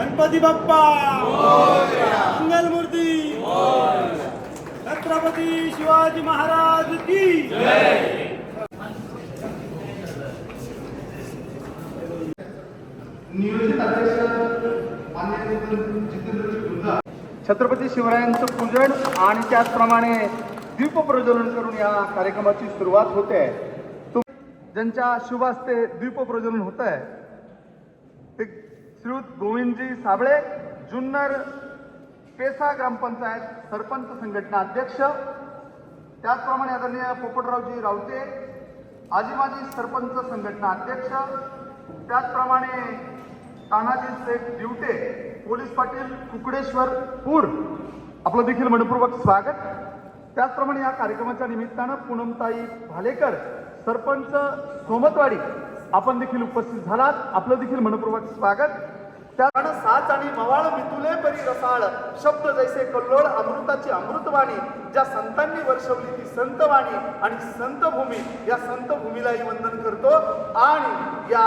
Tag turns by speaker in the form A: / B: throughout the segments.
A: गणपती बाप्पा! मंगलमूर्ती! छत्रपती शिवाजी महाराज की
B: छत्रपती शिवरायांचं पूजन आणि त्याचप्रमाणे दीप प्रज्वलन करून या कार्यक्रमाची सुरुवात होते. आहे ज्यांच्या शुभ हस्ते दीप प्रज्वलन होत आहे ते श्रीयुत गोविंदजी साबळे जुन्नर पेसा ग्रामपंचायत सरपंच संघटना अध्यक्ष. त्याचप्रमाणे आदरणीय पोपटरावजी रावते आजी माजी सरपंच संघटना अध्यक्ष. त्याचप्रमाणे तानाजी शेख दिवटे पोलीस पाटील कुकडेश्वर पूर. आपलं देखील मनपूर्वक स्वागत. त्याचप्रमाणे या कार्यक्रमाच्या निमित्तानं पूनमताई भालेकर सरपंच सोमतवाडी आपण देखील उपस्थित झालात. आपलं देखील मनपूर्वक स्वागत. त्यानं साच आणि मवाळ मितुले परी रसाळ. शब्द जैसे कल्लोळ अमृताची अमृतवाणी ज्या संतांनी वर्षवली ती संतवाणी आणि संतभूमी या संतभूमीलाही वंदन करतो. आणि या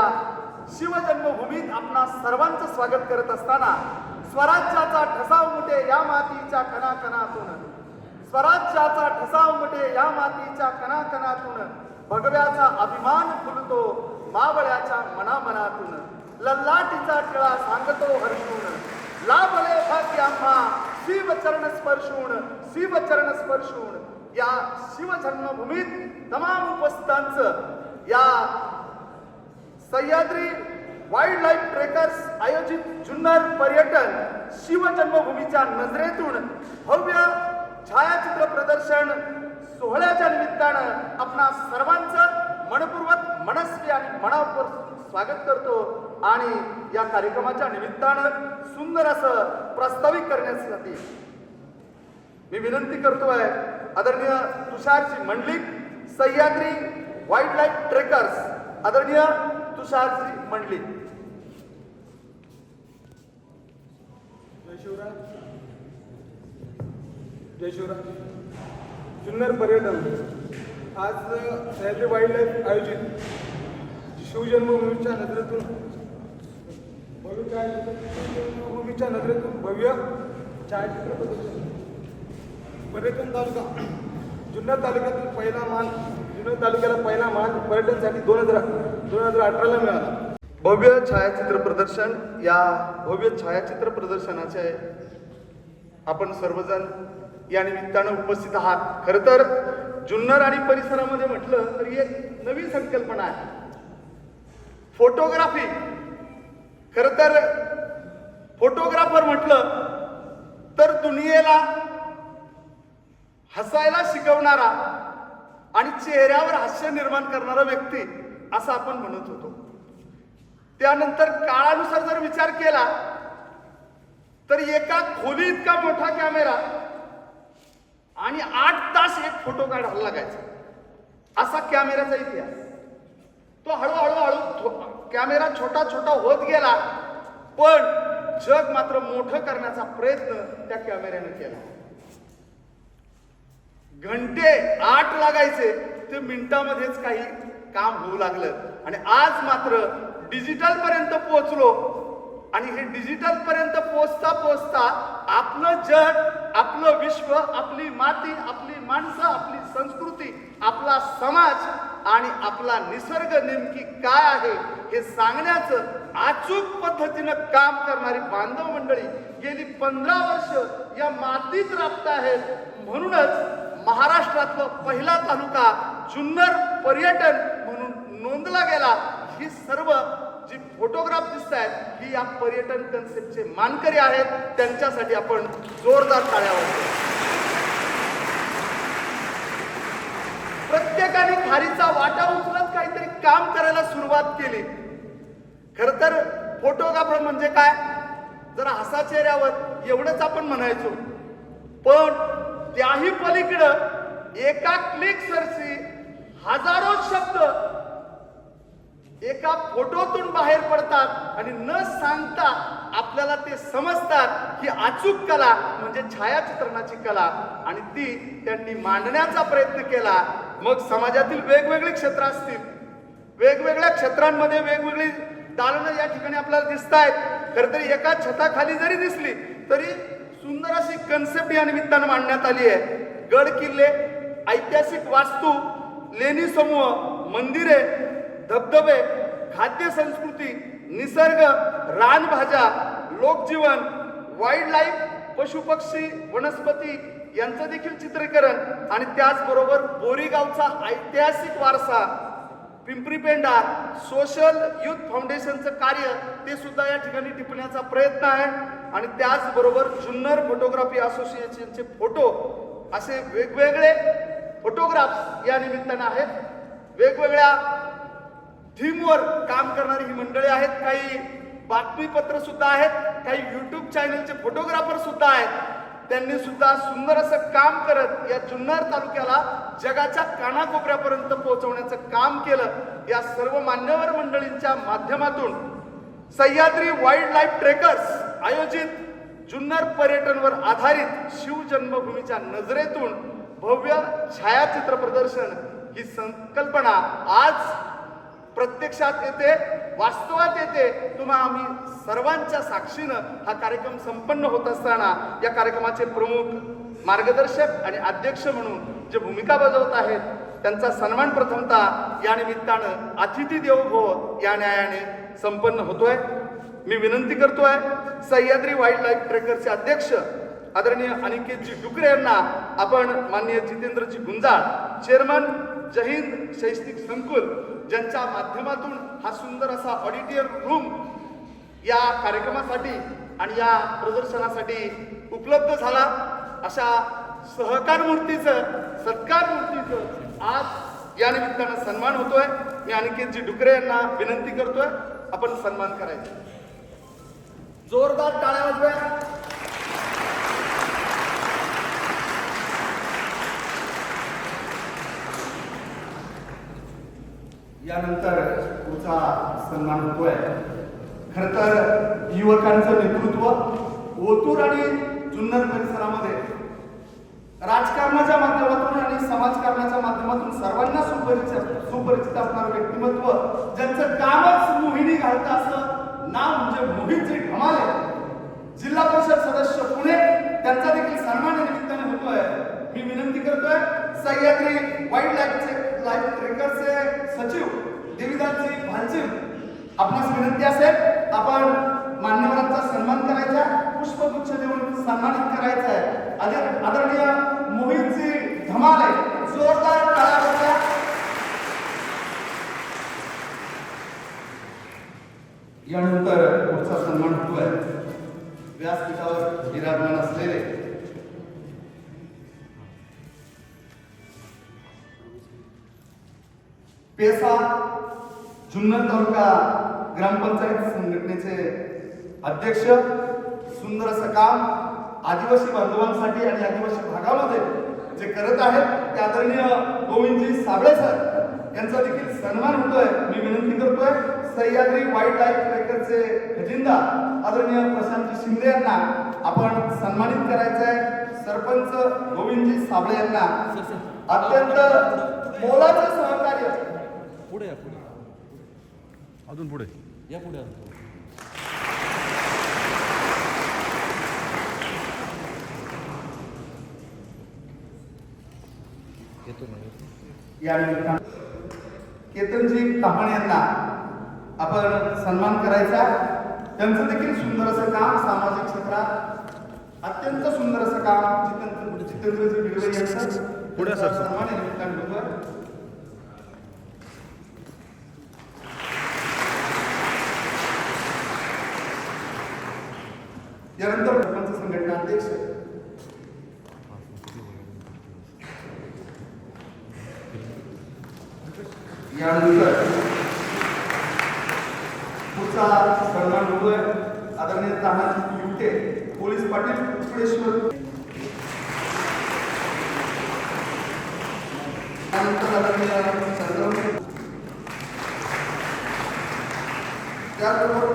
B: शिवजन्मभूमीत आपणा सर्वांचं स्वागत करत असताना स्वराज्याचा ठसा उमटे या मातीच्या कणाकणातून. स्वराज्याचा ठसा उमटे या मातीच्या कणाकणातून. भगव्याचा अभिमान फुलतो मावळ्याच्या मनामनातून. लल्लाटीचा टिळा सांगतो हर्षून लाभले भाग्य आम्हा शिवचरण स्पर्शून शिवचरण स्पर्शून या शिवजन्मभूमीत तमाम उपस्थितांचं या सह्याद्री वाईल्ड लाईफ ट्रेकर्स आयोजित जुन्नर पर्यटन शिवजन्मभूमीच्या नजरेतून भव्य छायाचित्र प्रदर्शन सोहळ्याच्या निमित्तानं आपणा सर्वांचं मनपूर्वक मनस्वी आणि मनापूर्वक स्वागत करतो. आणि या कार्यक्रमाच्या निमित्तानं सुंदर असं प्रस्तावित करण्यासाठी मी विनंती करतोय आदरणीय Tusharji Mandlik Sahyadri wild life trekkers आदरणीय तुषारजी मंडलिक.
A: जय शिवराज. जय जुन्नर पर्यटन. आज सह्याद्री वाईल्ड लाईफ आयोजित शिवजन्मभूमीच्या नजरेतून भव्य नजरेतून भव्य छायाचित्र प्रदर्शन पर्यटन तालुका. जुन्नर तालुक्यातील पहिला मान जुन्नर तालुक्याला पहिला मान पर्यटनसाठी दोन हजार दोन हजार अठराला मिळाला.
B: भव्य छायाचित्र प्रदर्शन या भव्य छायाचित्र प्रदर्शनाचे आपण सर्वजण या निमित्तानं उपस्थित आहात. खरं तर जुन्नर आणि परिसरामध्ये म्हटलं तर ही एक नवीन संकल्पना आहे. फोटोग्राफी. खरं तर फोटोग्राफर म्हटलं तर दुनियेला हसायला शिकवणारा आणि चेहऱ्यावर हास्य निर्माण करणारा व्यक्ती असं आपण म्हणत होतो. त्यानंतर काळानुसार जर विचार केला तर एका खोली इतका मोठा कॅमेरा आणि आठ तास एक फोटो काढायला लागायचा. असा कॅमेऱ्याचा इतिहास. तो हळूहळू हळू कॅमेरा छोटा छोटा होत गेला पण जग मात्र मोठं करण्याचा प्रयत्न त्या कॅमेऱ्याने केला. घंटे आठ लागायचे ते मिनिटामध्येच काही काम होऊ लागलं. आणि आज मात्र डिजिटल पर्यंत पोहोचलो. आणि हे डिजिटल पर्यंत पोहोचता पोहोचता आपलं जग आपलं विश्व आपली माती आपली माणसं आपली संस्कृती आपला समाज आणि आपला निसर्ग नेमकी काय आहे हे सांगण्याचं अचूक पद्धतीनं काम करणारी बांधव मंडळी गेली पंधरा वर्ष या मातीत राबत आहेत. म्हणूनच महाराष्ट्रातला पहिला तालुका जुन्नर पर्यटन म्हणून नोंदला गेला. ही सर्व जी फोटोग्राफ दिसत आहेत ही या पर्यटन कन्सेप्टचे मानकरी आहेत. त्यांच्यासाठी आपण जोरदार टाळ्या वाजवू. प्रत्येकाने खारीचा वाटा उचलत काहीतरी काम करायला सुरुवात केली. खर तर फोटोग्राफर म्हणजे काय? जरा हसा चेहऱ्यावर एवढंच आपण म्हणायचो. पण त्याही पलीकडं एका क्लिक सरशी हजारो शब्द एका फोटोतून बाहेर पडतात आणि न सांगता आपल्याला ते समजतात की अचूक कला म्हणजे छायाचित्रणाची कला. आणि ती त्यांनी मांडण्याचा प्रयत्न केला. मग समाजातील वेगवेगळी क्षेत्र असतील वेगवेगळ्या क्षेत्रांमध्ये वेगवेगळी दालनं या ठिकाणी आपल्याला दिसत आहेत खरं तरी एका छताखाली जरी दिसली तरी सुंदर अशी कन्सेप्ट या निमित्तानं मांडण्यात आली आहे. गड किल्ले ऐतिहासिक वास्तू लेणी समूह मंदिरे धबधबे खाद्य संस्कृती निसर्ग रानभाज्या लोकजीवन वाईल्ड लाईफ पशुपक्षी वनस्पती यांचं देखील चित्रीकरण आणि त्याचबरोबर बोरीगावचा ऐतिहासिक वारसा पिंपरी पेंडा सोशल युथ फाउंडेशनचं कार्य ते सुद्धा या ठिकाणी टिपण्याचा प्रयत्न आहे. आणि त्याचबरोबर जुन्नर फोटोग्राफी असोसिएशनचे फोटो असे वेगवेगळे फोटोग्राफ्स या निमित्तानं आहेत. वेगवेगळ्या थीमवर काम करणारी ही मंडळी आहेत. काही बातमीपत्र सुद्धा आहेत. काही युट्यूब चॅनलचे फोटोग्राफर सुद्धा आहेत. त्यांनी सुद्धा सुंदर असं काम करत या जुन्नर तालुक्याला जगाच्या कानाकोपऱ्यापर्यंत पोहोचवण्याचं काम केलं. या सर्व मान्यवर मंडळींच्या माध्यमातून सह्याद्री वाईल्ड लाईफ ट्रेकर्स आयोजित जुन्नर पर्यटनवर आधारित शिव जन्मभूमीच्या नजरेतून भव्य छायाचित्र प्रदर्शन ही संकल्पना आज प्रत्यक्षात येते वास्तवात येते. तुम्हा आम्ही सर्वांच्या साक्षीनं हा कार्यक्रम संपन्न होत असताना या कार्यक्रमाचे प्रमुख मार्गदर्शक आणि अध्यक्ष म्हणून जे भूमिका बजावत आहेत त्यांचा सन्मान प्रथमता या निमित्तानं अतिथी देवो भव या न्यायाने संपन्न होतोय. मी विनंती करतोय सह्याद्री वाईल्ड लाईफ ट्रेकरचे अध्यक्ष आदरणीय अनिकेतजी डुकरे यांना आपण माननीय जितेंद्रजी गुंजाळ चेअरमन जहिंद शैक्षणिक संकुल ज्यांच्या माध्यमातून हा सुंदर असा ऑडिटोरियम रूम या कार्यक्रमासाठी आणि या प्रदर्शनासाठी उपलब्ध झाला. अशा सहकार मूर्तीचं सत्कार मूर्तीचं आज या निमित्तानं सन्मान होतोय. मी अनिकेतजी डुकरे यांना विनंती करतोय आपण सन्मान करायचा. जोरदार टाळ्या वाजव्या यानंतर पुढचा सन्मान होतोय. खर तर युवकांचं नेतृत्व ओतूर आणि जुन्नर परिसरामध्ये राजकारणाच्या माध्यमातून आणि समाजकारणाच्या माध्यमातून सर्वांना सुपरिचित सुपरिचित असणारं व्यक्तिमत्व ज्यांचं कामच मोहिनी घालतं असं नाव म्हणजे मोहितजी ढमाले जिल्हा परिषद सदस्य पुणे त्यांचा देखील सन्मान निमित्ताने होतोय. मी विनंती करतोय सह्याद्री वाईल्ड लाईफचे लाईफ ट्रेकरचे सचिव देवीदासजी भालचिव आपणास विनंती असेल आपण मान्यवरांचा सन्मान करायचा पुष्पगुच्छ देऊन सन्मानित करायचा आहे आदर- आदरणीय मोहितजी धमाले जोरदार टाळ्या यानंतर पुढचा सन्मान होतोय. व्यासपीठावर विराजमान असलेले पेसा जुन्नर तालुका ग्रामपंचायत संघटनेचे अध्यक्ष सुंदर असं काम आदिवासी बांधवांसाठी आणि आदिवासी भागामध्ये जे करत आहेत ते आदरणीय गोविंदजी साबळे सर यांचा देखील सन्मान होतोय. मी विनंती करतोय सह्याद्री वाईल्ड लाईफ ट्रेकरचे खजिंदा आदरणीय प्रशांतजी शिंदे यांना आपण सन्मानित करायचं आहे सरपंच गोविंदजी साबळे यांना अत्यंत मोलाचं सहकार्य
C: पुढे या पुढे.
D: अजून पुढे.
C: या पुढे अजून येतो ना
B: केतनजी ताहण यांना आपण सन्मान करायचा त्यांचं देखील सुंदर असं काम सामाजिक क्षेत्रात अत्यंत सुंदर असं काम जितेंद्र जितेंद्रजी बिडवे यांचं.
D: पुढे
B: सन्मान या निमित्तानं यानंतर सरपंच संघटना अध्यक्ष. यानंतर पुढचा सन्मान होतोय. आदरणीय तानाजी युटे पोलीस पाटील कुकडेश्वर त्यानंतर आदरणीय चंद्रवणे त्याचबरोबर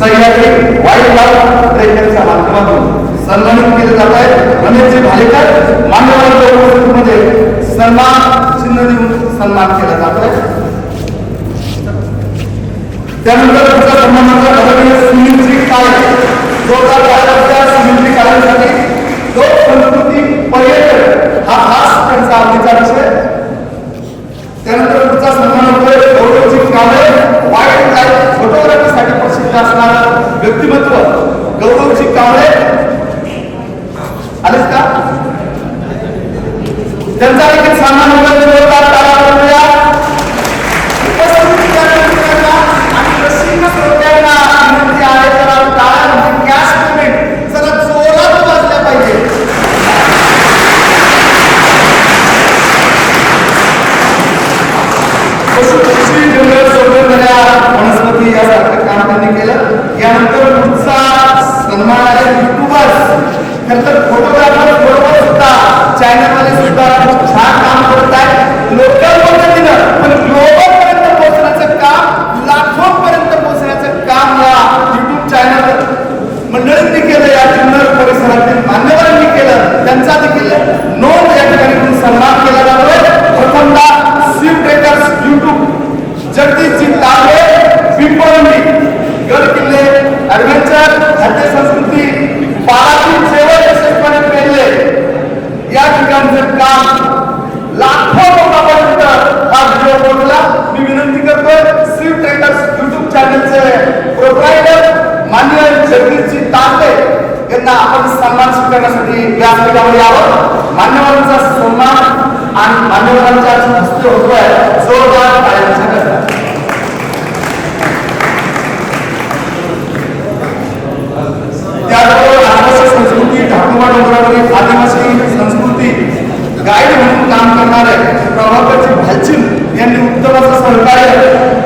B: सह्याद्री वाईट लाईफ ट्रेकरच्या माध्यमातून सन्मानित केले जात आहे रमेशजी भालेकर मान्यवरांच्या उपस्थितीमध्ये सन्मान चिन्ह देऊन सन्मान केला जात आहे. त्यानंतर पुढचा सन्मानाचा आदरणीय सुनीलजी काळे. जोरदार टाळ्या सुनीलजी काळेसाठी लोक संस्कृती पर्यटन हा खास त्यांचा आवडीचा विषय त्यानंतर पुढचा सन्मान होतोय प्रसिद्ध असणारं व्यक्तिमत्व गौरवजी कावळे. आलेच का? त्यांचा देखील सन्मान Thank you. वनस्पती यासारखं काम त्यांनी केलं. यानंतर पुढचा सन्मान आहे युट्यूबर्स खरं तर फोटोग्राफर बरोबर सुद्धा. चॅनलमध्ये सुद्धा खूप छान काम करत आहेत लोकल पद्धतीनं. पण स्वीकारण्यासाठी व्यासपीठावर यावं मान्यवरांचा सन्मान आणि मान्यवरांच्या हस्ते होतोय जोरदार टाळ्यांच्या आदिवासी संस्कृती ठाकुमा डोंगरावरील आदिवासी संस्कृती गाईड म्हणून काम करणारे प्रभाकरजी भालचिन यांनी उत्तम असं सहकार्य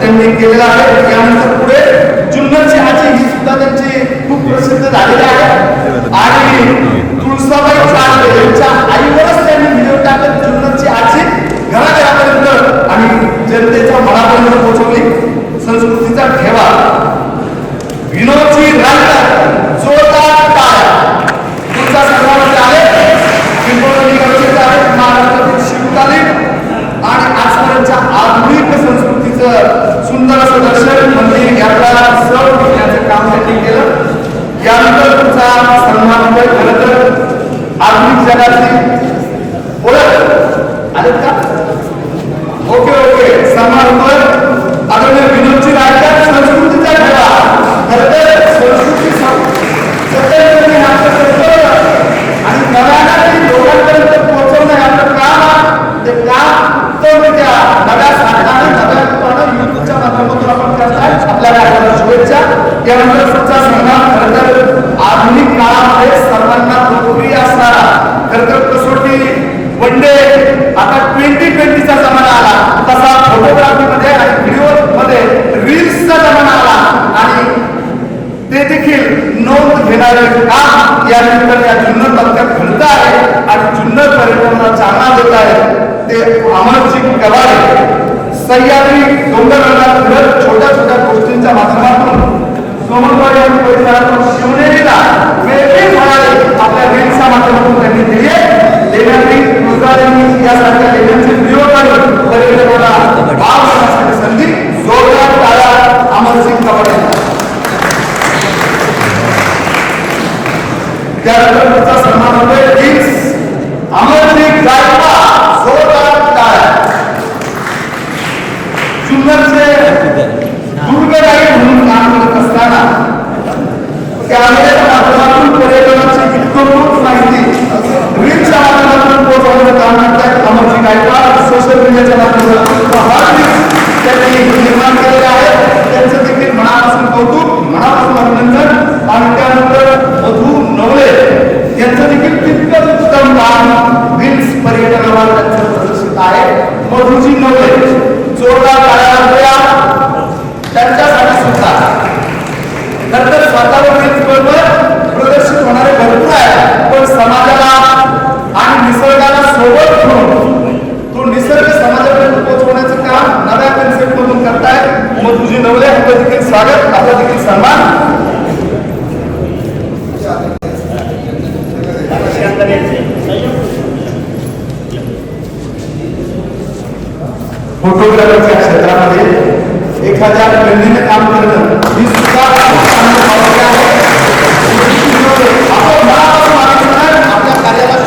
B: त्यांनी केलेलं आहे. त्यानंतर पुढे जुन्नरची आजी ही सुद्धा त्यांची खूप प्रसिद्ध झालेली आहे. आणि मनापर्यंत पोहोचवली. संस्कृतीचा ठेवा. विनोदजी रायकर जोरदार टाळ्या तुमचा सन्मान आहे. पिंपळवणी गरजेचं आहे महाराष्ट्रातील शिवकालीन आणि आजपर्यंतच्या आधुनिक संस्कृतीचं सुंदर असं दर्शन मंदिर यात्रा सण घेण्याचं काम त्यांनी केलं. यानंतर तुमचा सन्मान होतोय खरं तर आधुनिक जगातली ओळख. आले का? Okay okay. काम उत्तमरित्या नव्या साधनानं नव्या रूपानं युट्यूबच्या माध्यमातून आपण करताय आपल्याला आठवड्याला शुभेच्छा. यानंतर पुढचा सन्मान खरं तर आधुनिक काळामध्ये सर्वांना लोकप्रिय असणारा. खरं तर कसोटी वन डे आता ट्वेंटी ट्वेंटीचा जमाना आला. तसा फोटोग्राफीमध्ये आणि व्हिडिओमध्ये रील्सचा जमाना आला. आणि ते देखील नोंद घेणारे काम या निमित्ताने या जुन्नर तालुक्यात घडत आहे आणि जुन्नर पर्यटनाला चालना देत आहे. ते अमरसिंग कवाडे सह्याद्री डोंगररांगात छोट्या छोट्या गोष्टींच्या माध्यमातून सोमनवाडी आणि परिसरातून दोषी नव्हे चोरला टाळ्या लागूया त्यांच्यासाठी सुद्धा. नंतर स्वतःवरील बरोबर प्रदर्शित होणारे भरपूर आहे पण समाजाला आणि निसर्गाला सोबत घेऊन तो निसर्ग समाजापर्यंत पोहोचवण्याचं काम नव्या कन्सेप्ट मधून करताय मग तुझी नवल्या देखील स्वागत आता देखील सन्मान. व्हीलरच्या क्षेत्रामध्ये एखाद्या बहिणीने काम करणं ही सुद्धा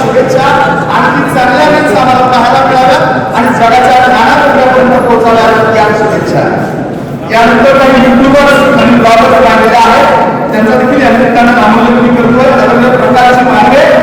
B: शुभेच्छा आणखी चांगल्या वेळेस आम्हाला पाहायला मिळाव्या आणि जगाच्या नाना पोहोचाव्या या शुभेच्छा. यानंतर काही युट्यूबर आणि ब्लॉगर बांधलेला आहे त्यांचा देखील या निमित्तानं नामोल्लेखनी करतोय. प्रकारची मागे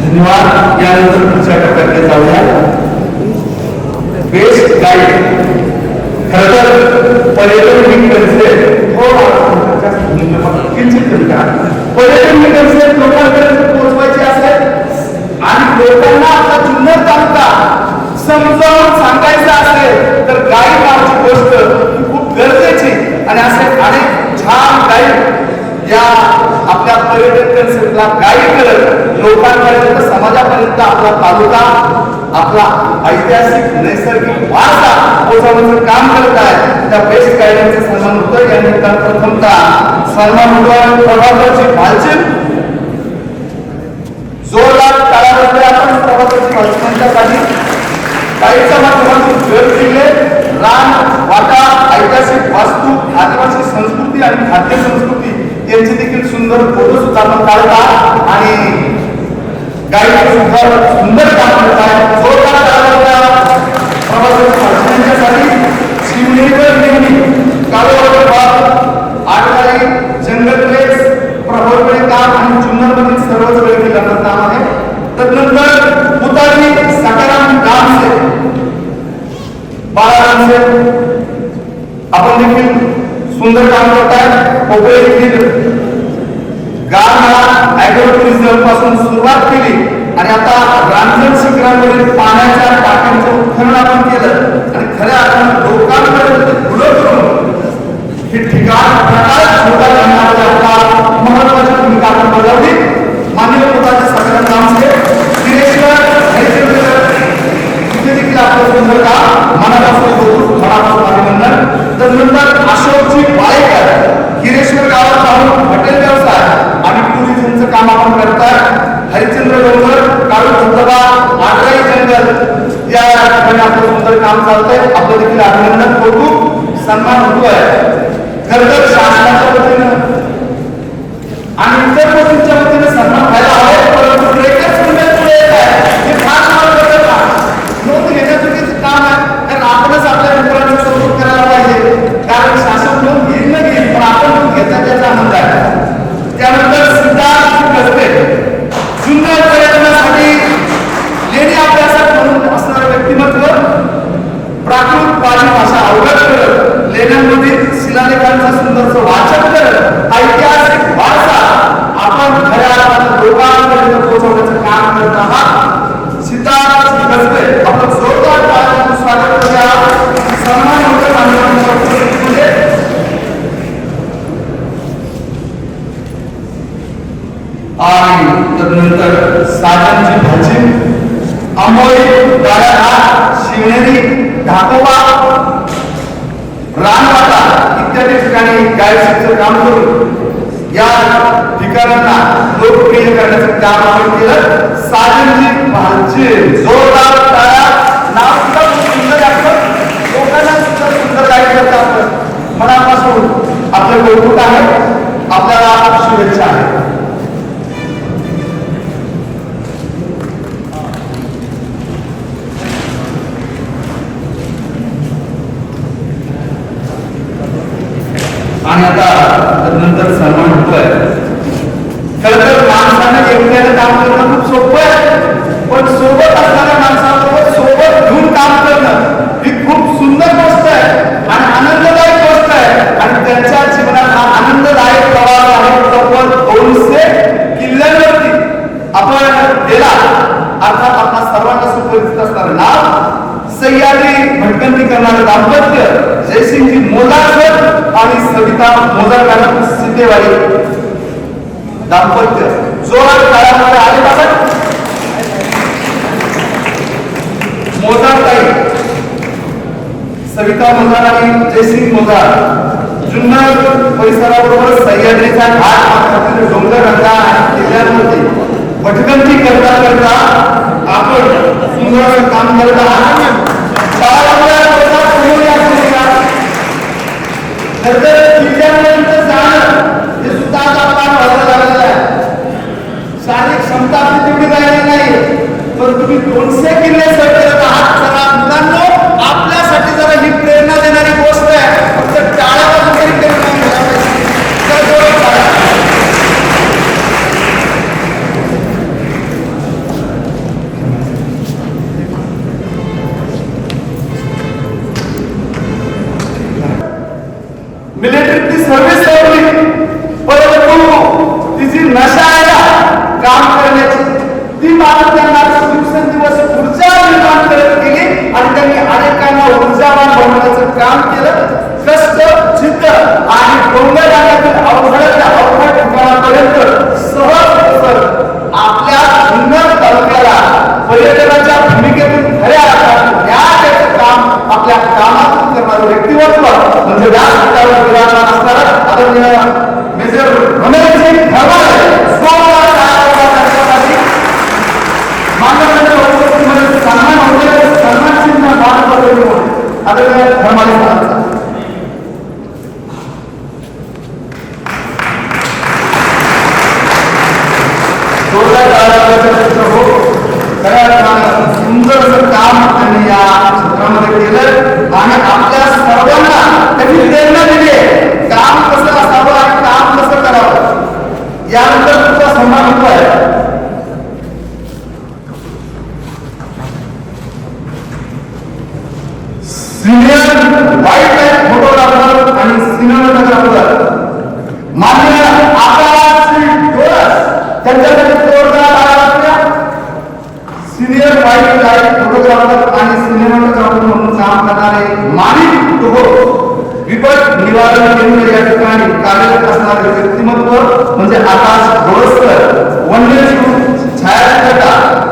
B: धन्यवाद. यानंतर पुढच्या टप्प्याकडे जाऊया. बेस्ट गाईड खर तर पर्यटन ही कन्सेप्ट हो, हो. किंचित पर्यटन ही कन्सेप्ट लोकांपर्यंत पोहोचवायची असेल आणि लोकांना आपला जुन्नर तालुका समजावून सांगायचं असेल तर गाईड नावाची गोष्ट आणि असे अनेक छान गाईड या आपल्या पर्यटन कन्सेप्टला गाईड करत लोकांपर्यंत समाजापर्यंत आपला तालुका आपला ऐतिहासिक नैसर्गिक वारसा पोहोचवण्याचं काम करत आहे. त्या बेस्ट गाईडचे सन्मान होतो या निमित्तानं प्रथमतः सन्मान होतो प्रभाकरची भालचीन जोरदार काळामध्ये आपण प्रभाकरची भालचीनच्यासाठी गाईडच्या माध्यमातून घर किल्ले रान वाटा ऐतिहासिक वास्तू आदिवासी संस्कृती आणि खाद्य संस्कृती यांचे देखील सुंदर फोटो सुद्धा आपण काढता आणि गाईड सुद्धा सुंदर काम करत आहे जोरदार काळाच्या प्रवासाच्या नेहमी काळोबावर भाग आठवारी जंगल प्लेस प्रभावपणे काम आणि जुन्नरमधील सर्वच वेळ केलं काम आहे. तदनंतर उतारी सकाराम डान्स बाळा डान्स आपण देखील सुंदर काम करताय कोकळे देखील. गारमाळा ऍग्रो टुरिझमपासून सुरुवात केली आणि आता रांजण शिखरावरील पाण्याच्या टाक्यांचं उत्खनन आपण केलं. आणि खऱ्या आपण लोकांपर्यंत पुढं करून हे ठिकाण प्रकाश छोटा करण्यामध्ये आपला महत्वाची भूमिका आपण बजावली. माननीय पोताचे सगळ्या कामचे दिनेश्वर तिथे देखील आपलं सुंदर काम मनापासून अभिनंदन तदनंतर अशोकजी पाळेकर गिरेश्वर गावात हॉटेल व्यवसाय. आणि टुरिझमचं काम आपण करतात हरिश्चंद्र डोंगर काळू धबधबा आटराई जंगल. या ठिकाणी आपलं सुंदर काम चालतंय. आपलं देखील अभिनंदन कौतुक सन्मान होतोय. खरं तर शासनाच्या वतीनं आणि इतर गोष्टींच्या वतीनं सन्मान व्हायला Gracias. केलं साजनजी जोरदार टाळ्या. नाव सुद्धा खूप सुंदर लोकांना सुद्धा सुंदर गाईड मनापासून. आपलं आहे. आपल्याला शुभेच्छा आहे. आणि आता होता. जुन्नर परिसराबरोबर सह्याद्रीचा घाट माथ्यातील डोंगर रंगा आणि किल्ल्यांमध्ये. भटकंती करता करता आपण सुंदर काम करत आहात. आकाश डोळसकर वन्यजीव छायाचित्रकार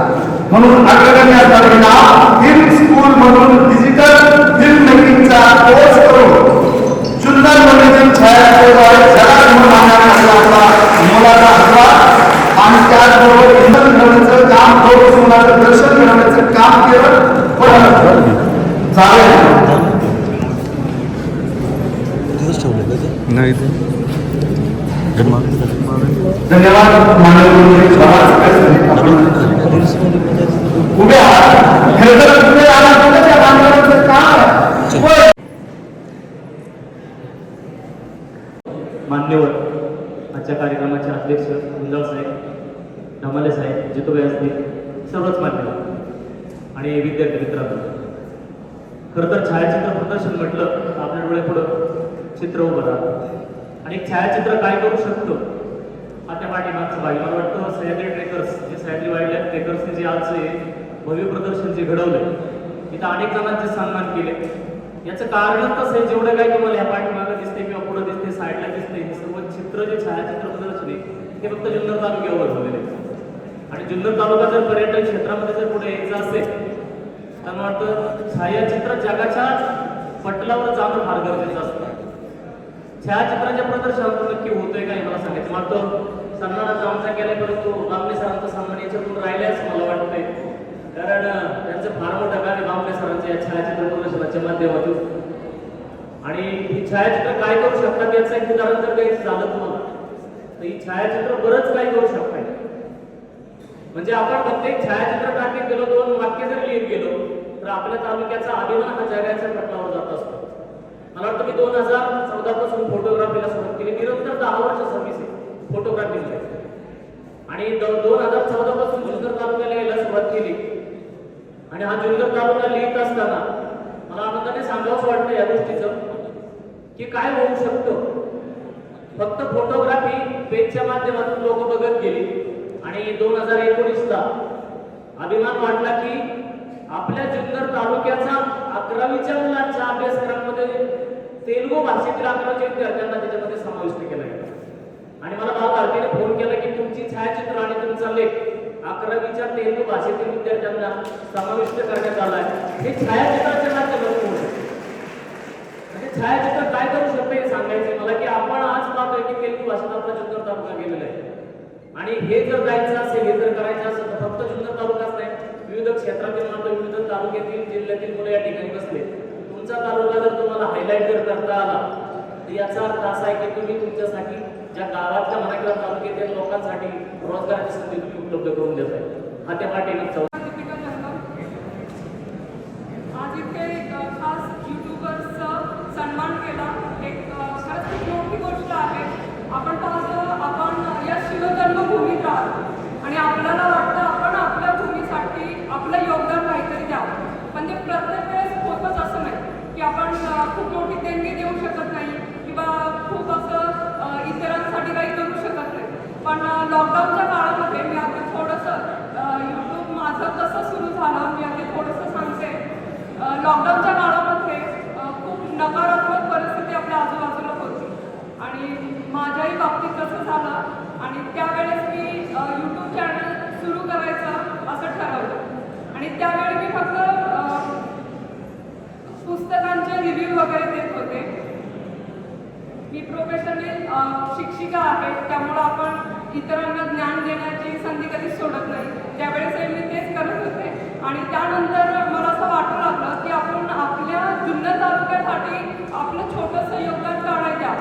B: म्हणून अग्रगण्य असणारे नाव फिल्म स्कूल म्हणून डिजिटल फिल्म मेकिंगचा कोर्स करून सुंदर वन्यजीव छायाचित्रद्वारे जगात म्हणून आलेला आपला मोलाचा हवा आणि त्याचबरोबर इंधन घडवण्याचं काम प्रोत्साहनाचं दर्शन घडवण्याचं काम केलं. पण चालेल
C: तिथंच ठेवलं का ते
D: नाही ते
B: धन्यवाद माननीय उभे
E: मान्यवर आजच्या कार्यक्रमाचे अध्यक्ष गुंजाळ साहेब धमाले साहेब जितोबे असतील सर्वच मान्यवर. आणि विद्यार्थी मित्रांनो खरं तर छायाचित्र प्रदर्शन म्हटलं तर आपल्या डोळ्यापुढं चित्र उभं राहतं. आणि छायाचित्र काय करू शकतो? पाठीमागचं भाग मला वाटतं सह्याद्री ट्रेकर्स जे सह्याद्री वाईल्ड लाईफ ट्रेकर्सने जे आज भव्य प्रदर्शन जे घडवलं तिथं अनेक जणांचे सन्मान केले. याचं कारणच कसं आहे जेवढं काय तुम्हाला ह्या पाठीमागं दिसते किंवा पुढं दिसते साईडला दिसते हे सर्व चित्र जे छायाचित्र प्रदर्शन आहे ते फक्त जुन्नर तालुक्यावर झालेले आणि जुन्नर तालुका जर पर्यटन क्षेत्रामध्ये जर पुढे यायचं असेल तर मला वाटतं छायाचित्र जगाच्या पटलावर जाणं फार गरजेचं असतं. छायाचित्राच्या प्रदर्शनातून नक्की होतंय काय मला सांगायचं? मला सन्मानाचा आमचा केलाय परंतु बामणे सरांचा सन्मान याच्यातून राहिलाच मला वाटतंय. कारण त्यांचं फार मोठं कार्य आहे सरांचं या छायाचित्र प्रदर्शनाच्या माध्यमातून. आणि ही छायाचित्र काय करू शकतात याचं एक उदाहरण तर काही झालं तुम्हाला. तर ही छायाचित्र बरंच काही करू शकताय. म्हणजे आपण प्रत्येक छायाचित्र टाकीत गेलो दोन वाक्य जर लिहित गेलो तर आपल्या तालुक्याचा अभिमान हा जगाच्या पटलावर जात असतो. मला वाटतं मी दोन हजार चौदा पासून फोटोग्राफीला सुरुवात केली. निरंतर दहा वर्ष सर्व्हिस फोटोग्राफी आणि दोन हजार चौदा पासून जुन्नर तालुक्याला यायला सुरुवात केली. आणि हा जुन्नर तालुका लिहित असताना मला आनंदाने सांगावंच वाटतं या गोष्टीचं की काय होऊ शकतं? फक्त फोटोग्राफी पेजच्या माध्यमातून लोक बघत गेली. आणि दोन हजार एकोणीसला अभिमान वाटला की आपल्या जुन्नर तालुक्याचा अकरावीच्या मुलांच्या अभ्यासक्रमामध्ये तेलुगू भाषेतील अकरावीच्या विद्यार्थ्यांना त्याच्यामध्ये समाविष्ट केला गेला आणि मला भाव भारतीने फोन केला की तुमची छायाचित्र आणि तुमचा लेख अकरावीच्या तेलुगू भाषेतील विद्यार्थ्यांना समाविष्ट करण्यात आला आहे. हे छायाचित्राच्या माध्यमातून. होऊ शकतं. म्हणजे छायाचित्र काय करू शकतं हे सांगायचं मला की आपण आज पाहतोय की तेलगू भाषेत आपला जुन्नर तालुका गेलेला आहे. आणि हे जर जायचं असेल हे जर करायचं असेल तर फक्त जुन्नर तालुकाच नाही विविध क्षेत्रातील मात्र विविध तालुक्यातील जिल्ह्यातील मुलं या ठिकाणी बसले. तुमचा तालुका जर तुम्हाला हायलाईट जर करता आला तर याचा अर्थ असा आहे की तुम्ही तुमच्यासाठी ज्या गावातल्या मराठवाडा तालुक्यातील लोकांसाठी रोजगाराची संधी तुम्ही उपलब्ध करून देत आहे. हा त्या पाठीमागचा
F: आज इथे खास युट्यूबर्सचा सन्मान केला. एक खरंच खूप मोठी गोष्ट आहे. आपण पाहतो आपण या शिवजन्मभूमीत राहतो आणि आपल्याला वाटतं आपण आपल्या भूमीसाठी आपलं योगदान काहीतरी द्यावं. पण ते प्रत्येक वेळेस होतच असं नाही की आपण खूप मोठी देणगी कसं सुरू झालं. मी आधी थोडंसं सांगते. लॉकडाऊनच्या काळामध्ये खूप नकारात्मक परिस्थिती आपल्या आजूबाजूला होती. आणि माझ्याही बाबतीत कसं झालं. आणि त्यावेळेस मी यूट्यूब चॅनल सुरू करायचं असं ठरवलं. आणि त्यावेळी मी फक्त पुस्तकांचे रिव्ह्यू वगैरे देत होते. मी प्रोफेशनली शिक्षिका आहे. त्यामुळं आपण इतरांना ज्ञान देण्याची संधी कधीच सोडत नाही. त्यावेळेस मी तेच करत होते. आणि त्यानंतर मला असं वाटू लागलं की आपण आपल्या जुन्नर तालुक्यासाठी आपलं छोटंसं योगदान काढायच्या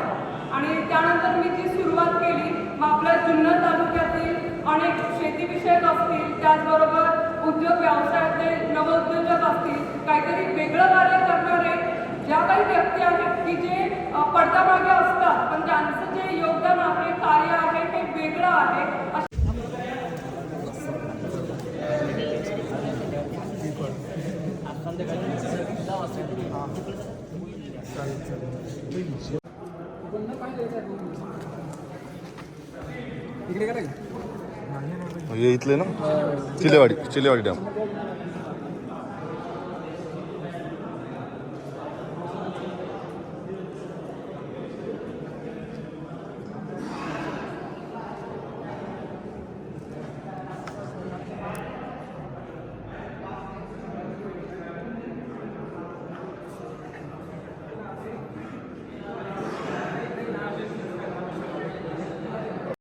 F: आणि त्यानंतर मी जी सुरुवात केली मग आपल्या जुन्नर तालुक्यातील अनेक शेतीविषयक असतील त्याचबरोबर उद्योग व्यवसायातले नवउद्योजक असतील काहीतरी वेगळं कार्य करणारे ज्या काही व्यक्ती आहेत की जे पडद्यामागे असतात पण त्यांचं जे योगदान आहे कार्य आहे ते वेगळं आहे
D: इथले ना? चिलेवाडी चिलेवाडी डॅम.